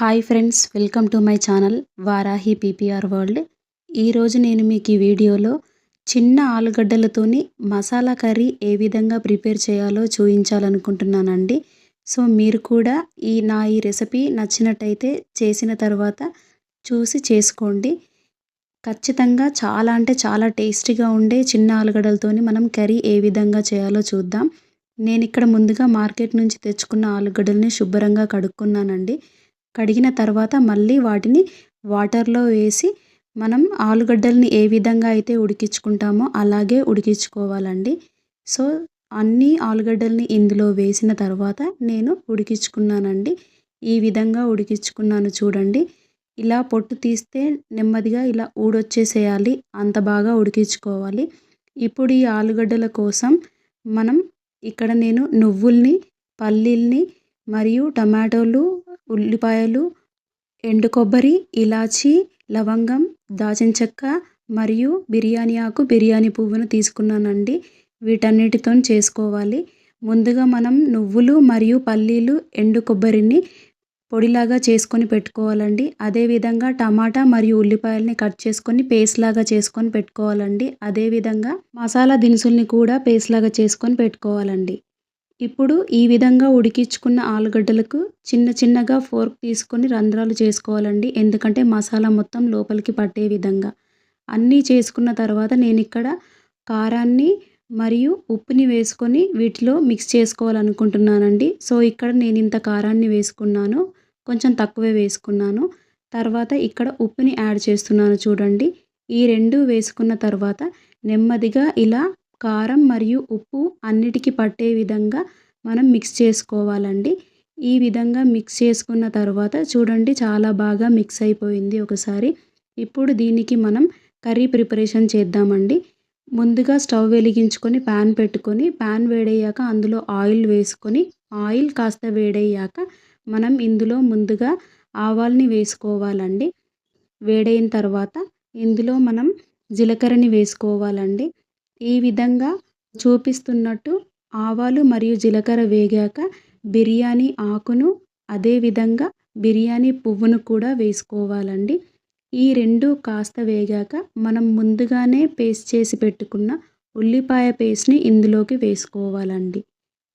Hi friends welcome to my channel Varahi PPR world ఈరోజు నేను మీకు ఈ వీడియోలో చిన్న ఆలుగడ్డలతోని మసాలా కర్రీ ఏ విధంగా ప్రిపేర్ చేయాలో చూపించాలనుకుంటున్నానండి సో మీరు కూడా ఈ నా ఈ రెసిపీ నచ్చినట్టయితే చేసిన తర్వాత చూసి చేసుకోండి. ఖచ్చితంగా చాలా అంటే చాలా టేస్టీగా ఉండే చిన్న ఆలుగడ్డలతోని మనం కర్రీ ఏ విధంగా చేయాలో చూద్దాం. నేను ఇక్కడ ముందుగా మార్కెట్ నుంచి తెచ్చుకున్న ఆలుగడ్డల్ని శుభ్రంగా కడుక్కున్నానండి. కడిగిన తర్వాత మళ్ళీ వాటిని వాటర్లో వేసి మనం ఆలుగడ్డల్ని ఏ విధంగా అయితే ఉడికించుకుంటామో అలాగే ఉడికించుకోవాలండి. సో అన్ని ఆలుగడ్డల్ని ఇందులో వేసిన తర్వాత నేను ఉడికించుకున్నానండి. ఈ విధంగా ఉడికించుకున్నాను చూడండి. ఇలా పొట్టు తీస్తే నెమ్మదిగా ఇలా ఊడొచ్చేసేయాలి. అంత బాగా ఉడికించుకోవాలి. ఇప్పుడు ఈ ఆలుగడ్డల కోసం మనం ఇక్కడ నేను నువ్వుల్ని పల్లీల్ని మరియు టమాటోలు ఉల్లిపాయలు ఎండు కొబ్బరి ఇలాచీ లవంగం దాచిన చెక్క మరియు బిర్యానీ ఆకు బిర్యానీ పువ్వును తీసుకున్నానండి. వీటన్నిటితో చేసుకోవాలి. ముందుగా మనం నువ్వులు మరియు పల్లీలు ఎండు కొబ్బరిని పొడిలాగా చేసుకొని పెట్టుకోవాలండి. అదేవిధంగా టమాటా మరియు ఉల్లిపాయలని కట్ చేసుకొని పేస్ట్ లాగా చేసుకొని పెట్టుకోవాలండి. అదేవిధంగా మసాలా దినుసుల్ని కూడా పేస్ట్ లాగా చేసుకొని పెట్టుకోవాలండి. ఇప్పుడు ఈ విధంగా ఉడికించుకున్న ఆలుగడ్డలకు చిన్న చిన్నగా ఫోర్క్ తీసుకొని రంధ్రాలు చేసుకోవాలండి. ఎందుకంటే మసాలా మొత్తం లోపలికి పట్టే విధంగా. అన్నీ చేసుకున్న తర్వాత నేను ఇక్కడ కారాన్ని మరియు ఉప్పుని వేసుకొని వీటిలో మిక్స్ చేసుకోవాలనుకుంటున్నానండి. సో ఇక్కడ నేను ఇంత కారాన్ని వేసుకున్నాను. కొంచెం తక్కువే వేసుకున్నాను. తర్వాత ఇక్కడ ఉప్పుని యాడ్ చేస్తున్నాను చూడండి. ఈ రెండు వేసుకున్న తర్వాత నెమ్మదిగా ఇలా కారం మరియు ఉప్పు అన్నిటికీ పట్టే విధంగా మనం మిక్స్ చేసుకోవాలండి. ఈ విధంగా మిక్స్ చేసుకున్న తర్వాత చూడండి చాలా బాగా మిక్స్ అయిపోయింది ఒకసారి. ఇప్పుడు దీనికి మనం కర్రీ ప్రిపరేషన్ చేద్దామండి. ముందుగా స్టవ్ వెలిగించుకొని ప్యాన్ పెట్టుకొని ప్యాన్ వేడయ్యాక అందులో ఆయిల్ వేసుకొని ఆయిల్ కాస్త వేడయ్యాక మనం ఇందులో ముందుగా ఆవాల్ని వేసుకోవాలండి. వేడైన తర్వాత ఇందులో మనం జీలకర్రని వేసుకోవాలండి. ఈ విధంగా చూపిస్తున్నట్టు ఆవాలు మరియు జీలకర్ర వేగాక బిర్యానీ ఆకును అదేవిధంగా బిర్యానీ పువ్వును కూడా వేసుకోవాలండి. ఈ రెండు కాస్త వేగాక మనం ముందుగానే పేస్ట్ చేసి పెట్టుకున్న ఉల్లిపాయ పేస్ట్ని ఇందులోకి వేసుకోవాలండి.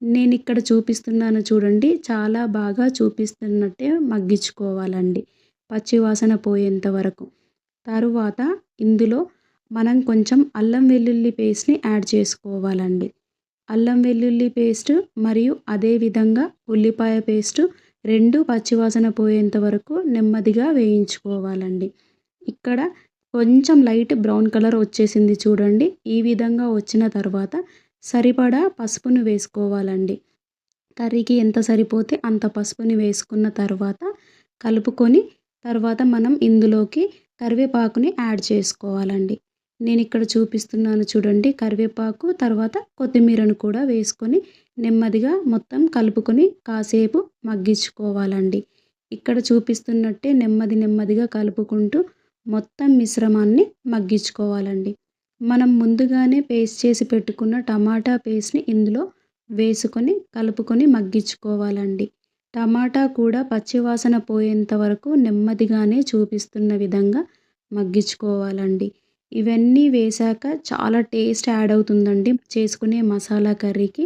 నేను ఇక్కడ చూపిస్తున్నాను చూడండి చాలా బాగా చూపిస్తున్నట్టే మగ్గించుకోవాలండి. పచ్చివాసన పోయేంత వరకు. తరువాత ఇందులో మనం కొంచెం అల్లం వెల్లుల్లి పేస్ట్ని యాడ్ చేసుకోవాలండి. అల్లం వెల్లుల్లి పేస్ట్ మరియు అదేవిధంగా ఉల్లిపాయ పేస్టు రెండు పచ్చివాసన పోయేంత వరకు నెమ్మదిగా వేయించుకోవాలండి. ఇక్కడ కొంచెం లైట్ బ్రౌన్ కలర్ వచ్చేసింది చూడండి. ఈ విధంగా వచ్చిన తర్వాత సరిపడా పసుపును వేసుకోవాలండి. కర్రీకి ఎంత సరిపోతే అంత పసుపుని వేసుకున్న తర్వాత కలుపుకొని తర్వాత మనం ఇందులోకి కరివేపాకుని యాడ్ చేసుకోవాలండి. నేను ఇక్కడ చూపిస్తున్నాను చూడండి కరివేపాకు తర్వాత కొత్తిమీరను కూడా వేసుకొని నెమ్మదిగా మొత్తం కలుపుకొని కాసేపు మగ్గించుకోవాలండి. ఇక్కడ చూపిస్తున్నట్టే నెమ్మది నెమ్మదిగా కలుపుకుంటూ మొత్తం మిశ్రమాన్ని మగ్గించుకోవాలండి. మనం ముందుగానే పేస్ట్ చేసి పెట్టుకున్న టమాటా పేస్ట్ని ఇందులో వేసుకొని కలుపుకొని మగ్గించుకోవాలండి. టమాటా కూడా పచ్చివాసన పోయేంత వరకు నెమ్మదిగానే చూపిస్తున్న విధంగా మగ్గించుకోవాలండి. ఇవన్నీ వేశాక చాలా టేస్ట్ యాడ్ అవుతుందండి. చేసుకునే మసాలా కర్రీకి.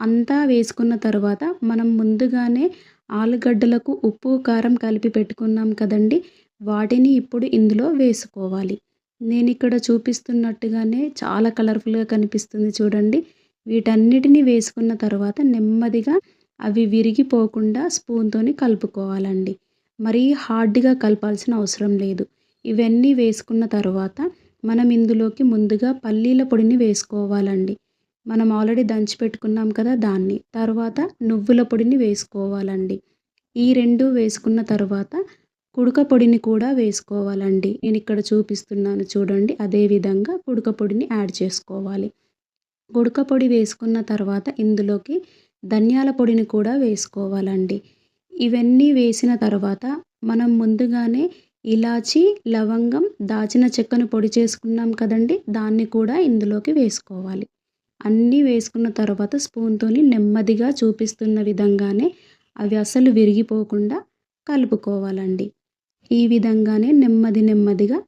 అంతా వేసుకున్న తర్వాత మనం ముందుగానే ఆలుగడ్డలకు ఉప్పు కారం కలిపి పెట్టుకున్నాం కదండి. వాటిని ఇప్పుడు ఇందులో వేసుకోవాలి. నేను ఇక్కడ చూపిస్తున్నట్టుగానే చాలా కలర్ఫుల్గా కనిపిస్తుంది చూడండి. వీటన్నిటిని వేసుకున్న తర్వాత నెమ్మదిగా అవి విరిగిపోకుండా స్పూన్తోని కలుపుకోవాలండి. మరీ హార్డ్గా కలపాల్సిన అవసరం లేదు. ఇవన్నీ వేసుకున్న తర్వాత మనం ఇందులోకి ముందుగా పల్లీల పొడిని వేసుకోవాలండి. మనం ఆల్రెడీ దంచి పెట్టుకున్నాం కదా దాన్ని. తర్వాత నువ్వుల పొడిని వేసుకోవాలండి. ఈ రెండు వేసుకున్న తర్వాత కుడక పొడిని కూడా వేసుకోవాలండి. నేను ఇక్కడ చూపిస్తున్నాను చూడండి. అదేవిధంగా కుడక పొడిని యాడ్ చేసుకోవాలి. కుడక పొడి వేసుకున్న తర్వాత ఇందులోకి ధనియాల పొడిని కూడా వేసుకోవాలండి. ఇవన్నీ వేసిన తర్వాత మనం ముందుగానే ఇలాచి లవంగం దాచిన చెక్కను పొడి చేసుకున్నాం కదండి. దాన్ని కూడా ఇందులోకి వేసుకోవాలి. అన్నీ వేసుకున్న తర్వాత స్పూన్తోని నెమ్మదిగా చూపిస్తున్న విధంగానే అవి అసలు విరిగిపోకుండా కలుపుకోవాలండి. ఈ విధంగానే నెమ్మది నెమ్మదిగా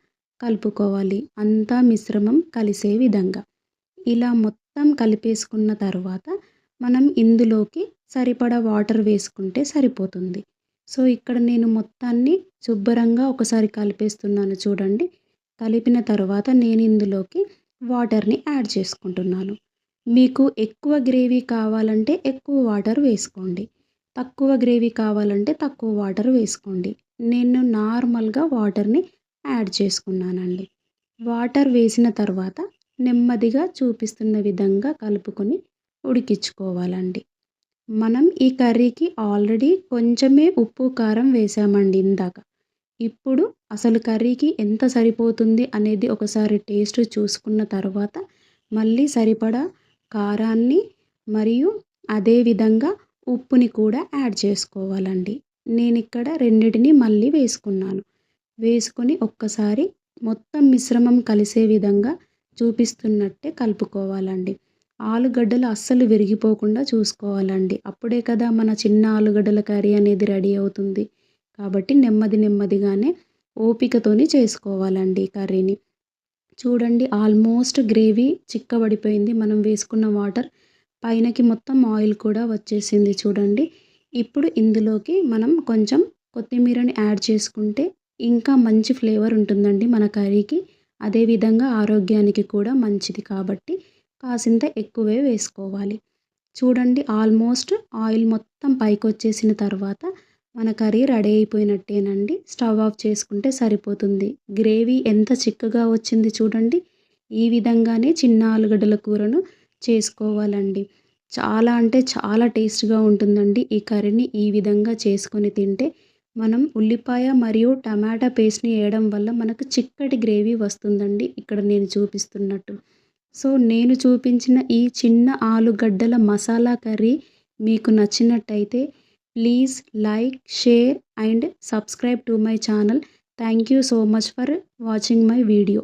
కలుపుకోవాలి. అంతా మిశ్రమం కలిసే విధంగా. ఇలా మొత్తం కలిపేసుకున్న తర్వాత మనం ఇందులోకి సరిపడా వాటర్ వేసుకుంటే సరిపోతుంది. సో ఇక్కడ నేను మొత్తాన్ని శుభ్రంగా ఒకసారి కలిపేస్తున్నాను చూడండి. కలిపిన తర్వాత నేను ఇందులోకి వాటర్ని యాడ్ చేసుకుంటున్నాను. మీకు ఎక్కువ గ్రేవీ కావాలంటే ఎక్కువ వాటర్ వేసుకోండి. తక్కువ గ్రేవీ కావాలంటే తక్కువ వాటర్ వేసుకోండి. నేను నార్మల్గా వాటర్ని యాడ్ చేసుకున్నానండి. వాటర్ వేసిన తర్వాత నెమ్మదిగా చూపిస్తున్న విధంగా కలుపుకొని ఉడికించుకోవాలండి. మనం ఈ కర్రీకి ఆల్రెడీ కొంచెమే ఉప్పు కారం వేసామండి ఇందాక. ఇప్పుడు అసలు కర్రీకి ఎంత సరిపోతుంది అనేది ఒకసారి టేస్ట్ చూసుకున్న తర్వాత మళ్ళీ సరిపడా కారాన్ని మరియు అదేవిధంగా ఉప్పుని కూడా యాడ్ చేసుకోవాలండి. నేను ఇక్కడ రెండిటిని మళ్ళీ వేసుకున్నాను. వేసుకొని ఒక్కసారి మొత్తం మిశ్రమం కలిసే విధంగా చూపిస్తున్నట్టే కలుపుకోవాలండి. ఆలుగడ్డలు అస్సలు విరిగిపోకుండా చూసుకోవాలండి. అప్పుడే కదా మన చిన్న ఆలుగడ్డల కర్రీ అనేది రెడీ అవుతుంది. కాబట్టి నెమ్మది నెమ్మదిగానే ఓపికతోని చేసుకోవాలండి కర్రీని. చూడండి ఆల్మోస్ట్ గ్రేవీ చిక్కబడిపోయింది. మనం వేసుకున్న వాటర్ పైనకి మొత్తం ఆయిల్ కూడా వచ్చేసింది చూడండి. ఇప్పుడు ఇందులోకి మనం కొంచెం కొత్తిమీరని యాడ్ చేసుకుంటే ఇంకా మంచి ఫ్లేవర్ ఉంటుందండి మన కర్రీకి. అదేవిధంగా ఆరోగ్యానికి కూడా మంచిది కాబట్టి కాసింత ఎక్కువే వేసుకోవాలి. చూడండి ఆల్మోస్ట్ ఆయిల్ మొత్తం పైకి వచ్చేసిన తర్వాత మన కర్రీ రెడీ అయిపోయినట్టేనండి. స్టవ్ ఆఫ్ చేసుకుంటే సరిపోతుంది. గ్రేవీ ఎంత చిక్కగా వచ్చింది చూడండి. ఈ విధంగానే చిన్న ఆలుగడ్డల కూరను చేసుకోవాలండి. చాలా అంటే చాలా టేస్ట్గా ఉంటుందండి ఈ కర్రీని ఈ విధంగా చేసుకొని తింటే. మనం ఉల్లిపాయ మరియు టమాటా పేస్ట్ని వేయడం వల్ల మనకు చిక్కటి గ్రేవీ వస్తుందండి. ఇక్కడ నేను చూపిస్తున్నట్టు. సో నేను చూపించిన ఈ చిన్న ఆలుగడ్డల మసాలా కర్రీ మీకు నచ్చినట్టయితే please like share and subscribe to my channel. Thank you so much for watching my video.